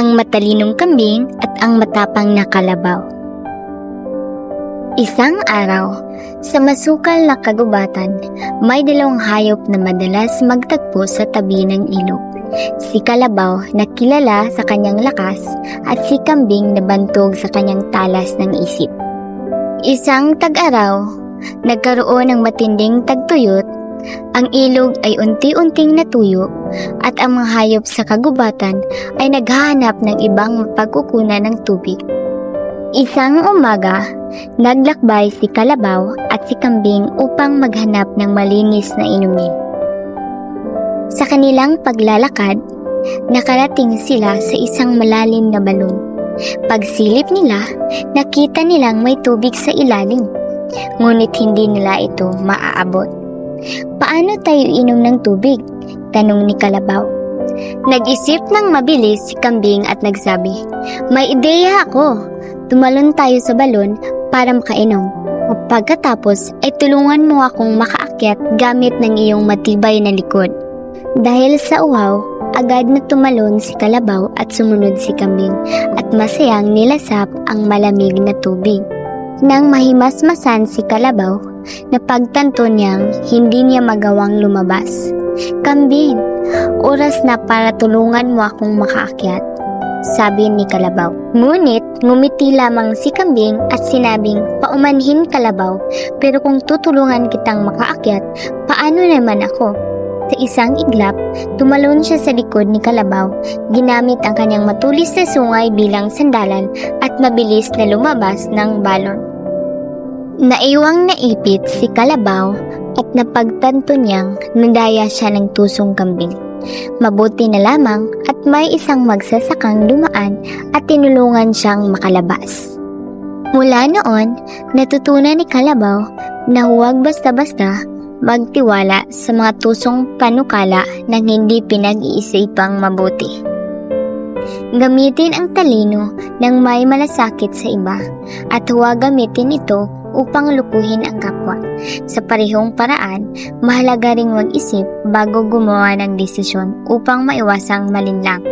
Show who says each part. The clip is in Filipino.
Speaker 1: ang matalinong kambing at ang matapang na kalabaw. Isang araw, sa masukal na kagubatan, may dalawang hayop na madalas magtagpo sa tabi ng ilog. Si Kalabaw na kilala sa kanyang lakas at si Kambing na bantog sa kanyang talas ng isip. Isang tag-araw, nagkaroon ng matinding tagtuyot, ang ilog ay unti-unting natuyo at ang mga hayop sa kagubatan ay naghahanap ng ibang mapagkukunan ng tubig. Isang umaga, naglakbay si Kalabaw at si Kambing upang maghanap ng malinis na inumin. Sa kanilang paglalakad, nakarating sila sa isang malalim na balon. Pagsilip nila, nakita nilang may tubig sa ilalim, ngunit hindi nila ito maaabot. Paano tayo inom ng tubig? Tanong ni Kalabaw. Nag-isip ng mabilis si Kambing at nagsabi, May ideya ako! Tumalon tayo sa balon para makainom. Pagkatapos ay tulungan mo akong makaakyat gamit ng iyong matibay na likod. Dahil sa uhaw, agad na tumalon si Kalabaw at sumunod si Kambing at masayang nilasap ang malamig na tubig. Nang mahimasmasan si Kalabaw, napagtanto niyang hindi niya magawang lumabas. Kambing, oras na para tulungan mo akong makaakyat, sabi ni Kalabaw. Ngunit ngumiti lamang si Kambing at sinabing, paumanhin Kalabaw, pero kung tutulungan kitang makaakyat, paano naman ako? Sa isang iglap, tumalon siya sa likod ni Kalabaw, ginamit ang kanyang matulis na sungay bilang sandalan at mabilis na lumabas ng balon. Naiwang naipit si Kalabaw at napagtanto niyang nadaya siya ng tusong kambing. Mabuti na lamang at may isang magsasakang dumaan at tinulungan siyang makalabas. Mula noon, natutunan ni Kalabaw na huwag basta-basta magtiwala sa mga tusong panukala ng hindi pinag-iisipang mabuti. Gamitin ang talino ng may malasakit sa iba at huwag gamitin ito upang lukuhin ang kapwa. Sa parehong paraan, mahalaga ring mag-isip bago gumawa ng desisyon upang maiwasang malinlang.